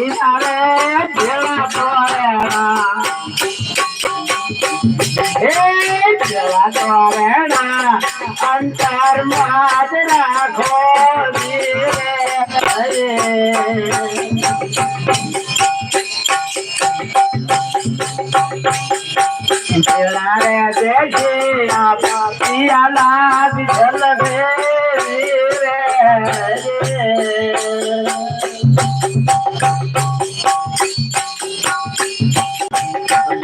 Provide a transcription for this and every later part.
કિનારે જેવા તોરેણા હે તોરેણા અંતર માદ રાખો રે વિઠલ રે જેલા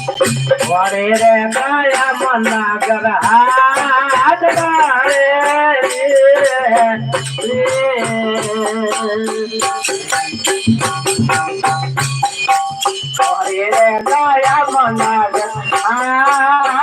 વરે રે કાયા મના કર હાથ મારે વરે રે કાયા મના કર હાથ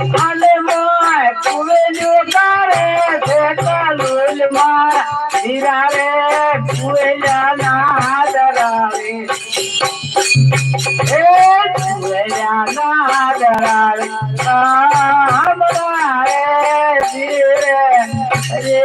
અને મોય કુવેલ્યો કારે છે કાલુલ મારા ધીરા રે કુવેલ્યા ના ડરાવે એ કુવેલ્યા ના ડરાવે કામરા રે ધીરે રે.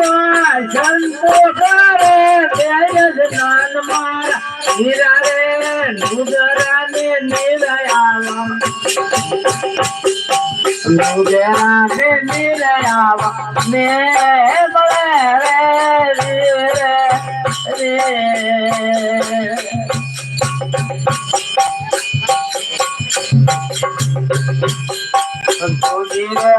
માં સંતો કરે તેજ જ્ઞાન મારા હીરા રે નુગરા ને નિરયાવા નુગરા ને નિરયાવા ને બળે રે રે રે તુજી રે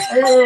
Yeah.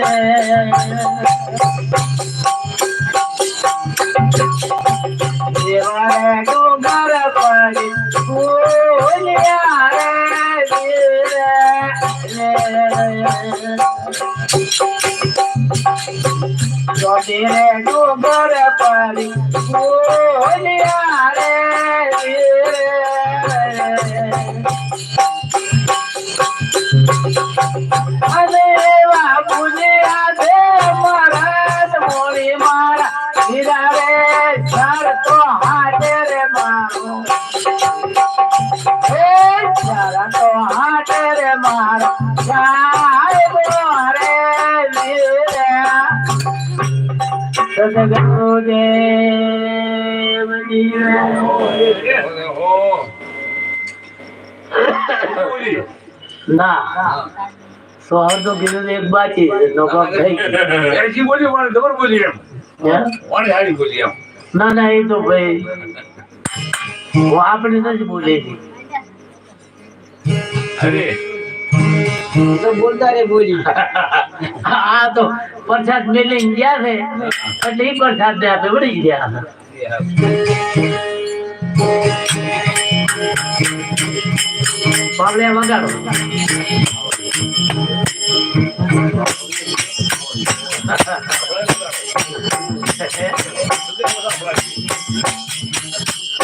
ના સોહર તો કીધું એક બાકી નોકર થઈ. એસી બોલી ના ના એ તો ભાઈ આપણે નથી બોલી અરે. તો બોલતા રે બોલી. આ તો પ્રસાદ મેલી ગયા છે. એટલે એ પ્રસાદ ને આપે વળી ગયા પાવલે વગાડો.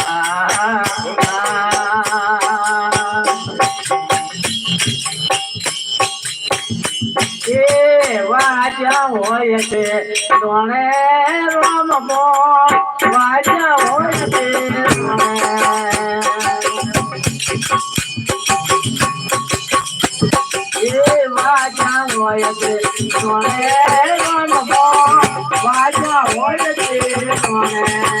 આ. વાજા હોય છે તોણે રમવો વાજા હોય છે એ વાજા હોય છે તોણે રમવો વાજા હોય છે તોણે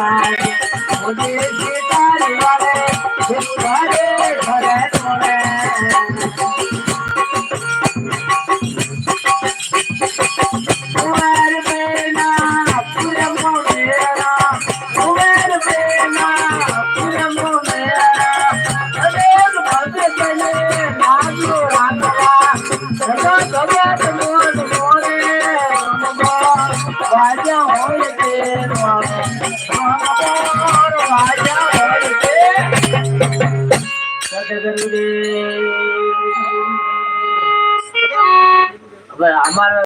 fire.